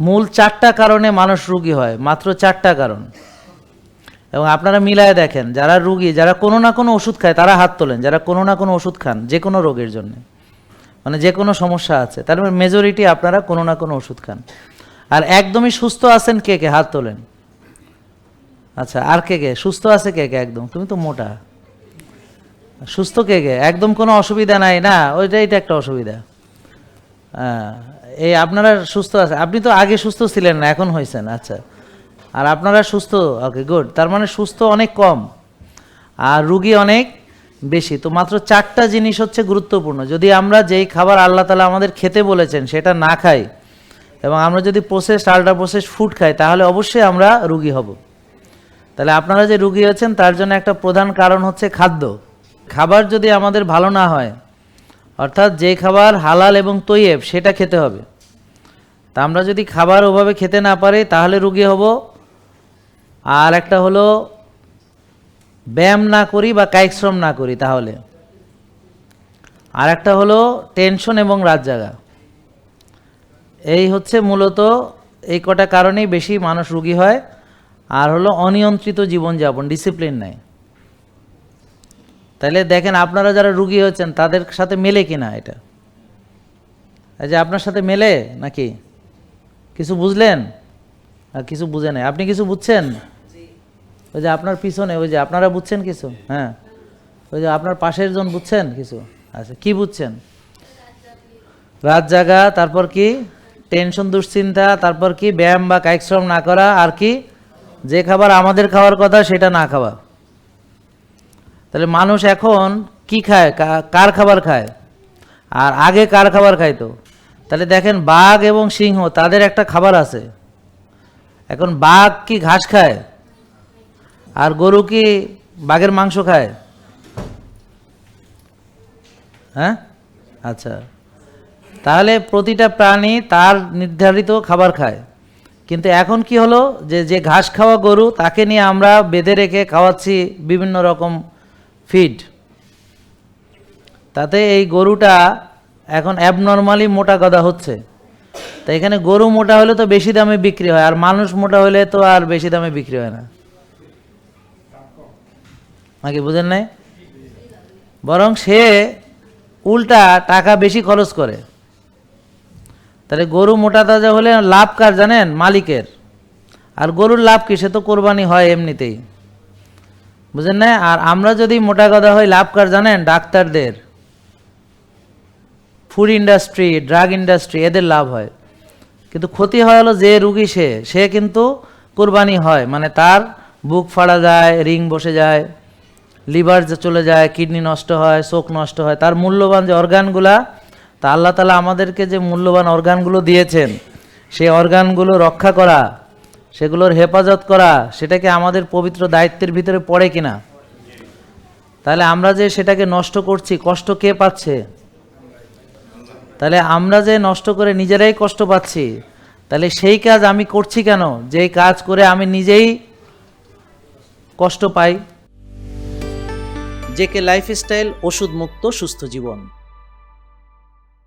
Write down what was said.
মূল চারটা কারণে মানুষ রুগী হয়, মাত্র চারটা কারণ। এবং আপনারা মিলায় দেখেন, যারা রুগী, যারা কোনো না কোনো ওষুধ খায়, তারা হাত তোলেন, যারা কোনো না কোনো ওষুধ খান, যে কোনো রোগের জন্য। মানে যে কোনো সমস্যা আছে, তার মানে মেজরিটি আপনারা কোনো না কোনো ওষুধ খান। আর একদমই সুস্থ আছেন কে কে? হাত তোলেন। আচ্ছা আর কে কে? সুস্থ আছে কে কে একদম? তুমি তো মোটা। সুস্থ কে কে? একদম কোনো অসুবিধা নাই না? ওইটা এটা একটা অসুবিধা। এই আপনারা সুস্থ আছে আপনি তো আগে সুস্থ ছিলেন না, এখন হয়েছেন। আচ্ছা। আর আপনারা সুস্থ? ওকে গুড তার মানে সুস্থ অনেক কম আর রুগী অনেক বেশি। তো মাত্র চারটা জিনিস হচ্ছে গুরুত্বপূর্ণ। যদি আমরা যেই খাবার আল্লাহ তালা আমাদের খেতে বলেছেন, সেটা না খাই এবং আমরা যদি প্রসেস আল্ট্রা প্রসেস ফুড খাই, তাহলে অবশ্যই আমরা রুগী হব। তাহলে আপনারা যে রুগী আছেন, তার জন্য একটা প্রধান কারণ হচ্ছে খাদ্য। খাবার যদি আমাদের ভালো না হয় অর্থাৎ যে খাবার হালাল এবং তৈয়েব সেটা খেতে হবে। তা আমরা যদি খাবার ওভাবে খেতে না পারি, তাহলে রুগী হব। আর একটা হলো, ব্যায়াম না করি বা কায়িক শ্রম না করি তাহলে। আর একটা হলো, টেনশন এবং রাত জাগা। এই হচ্ছে মূলত এই কটা কারণেই বেশি মানুষ রুগী হয়। আর হলো, অনিয়ন্ত্রিত জীবনযাপন, ডিসিপ্লিন নাই। তাহলে দেখেন আপনারা যারা রুগী হচ্ছেন, তাদের সাথে মেলে কিনা এটা? এই যে আপনার সাথে মেলে নাকি? কিছু বুঝলেন? আর কিছু বুঝে নাই। আপনি কিছু বুঝছেন? ওই যে আপনার পিছনে, ওই যে আপনারা বুঝছেন কিছু? হ্যাঁ। ওই যে আপনার পাশের জন বুঝছেন কিছু? আচ্ছা কি বুঝছেন? রাত জাগা তারপর কি? টেনশন, দুশ্চিন্তা, তারপর কি? ব্যায়াম বা কায়িক শ্রম না করা, আর কি? যে খাবার আমাদের খাওয়ার কথা, সেটা না খাওয়া। তাহলে মানুষ এখন কি খায়? কার খাবার খায়? আর আগে কার খাবার খাইতো? তাহলে দেখেন বাঘ এবং সিংহ, তাদের একটা খাবার আছে। এখন বাঘ কি ঘাস খায়? আর গরু কি বাঘের মাংস খায়? হ্যাঁ? আচ্ছা। তাহলে প্রতিটা প্রাণী তার নির্ধারিত খাবার খায়। কিন্তু এখন কি হলো? যে যে ঘাস খাওয়া গরু, তাকে নিয়ে আমরা বেঁধে রেখে খাওয়াচ্ছি বিভিন্ন রকম ফিড তাতে এই গরুটা এখন অ্যাবনর্মালি মোটা গদা হচ্ছে। তো এখানে গরু মোটা হলে তো বেশি দামে বিক্রি হয়, আর মানুষ মোটা হলে তো আর বেশি দামে বিক্রি হয় না। নাকি বুঝেন নাই? বরং সে উল্টা টাকা বেশি খরচ করে। তাহলে গরু মোটা তাজা হলে লাভ কার জানেন? মালিকের। আর গরুর লাভ কি? সে তো কোরবানি হয় এমনিতেই। বুঝেন না? আর আমরা যদি মোটা কথা হই লাভ কার জানেন? ডাক্তারদের। ফুড ইন্ডাস্ট্রি ড্রাগ ইন্ডাস্ট্রি এদের লাভ হয়। কিন্তু ক্ষতি হয় হলো যে রুগী সে সে কিন্তু কোরবানি হয়। মানে তার বুক ফাড়া যায়, রিং বসে যায়, লিভার চলে যায়, কিডনি নষ্ট হয়, চোখ নষ্ট হয়, তার মূল্যবান যে অর্গানগুলা, তা আল্লাহ তালা আমাদেরকে যে মূল্যবান অর্গানগুলো দিয়েছেন, সেই অর্গানগুলো রক্ষা করা সেগুলোর হেফাজত করা সেটাকে আমাদের পবিত্র দায়িত্বের ভিতরে পড়ে কিনা? তাহলে আমরা যে সেটাকে নষ্ট করছি, কষ্ট কে পাচ্ছে? তাহলে আমরা যে নষ্ট করে নিজেরাই কষ্ট পাচ্ছি, তাহলে সেই কাজ আমি করছি কেন? যেই কাজ করে আমি নিজেই কষ্ট পাই? জেকে লাইফস্টাইল ওষুধ মুক্ত সুস্থ জীবন।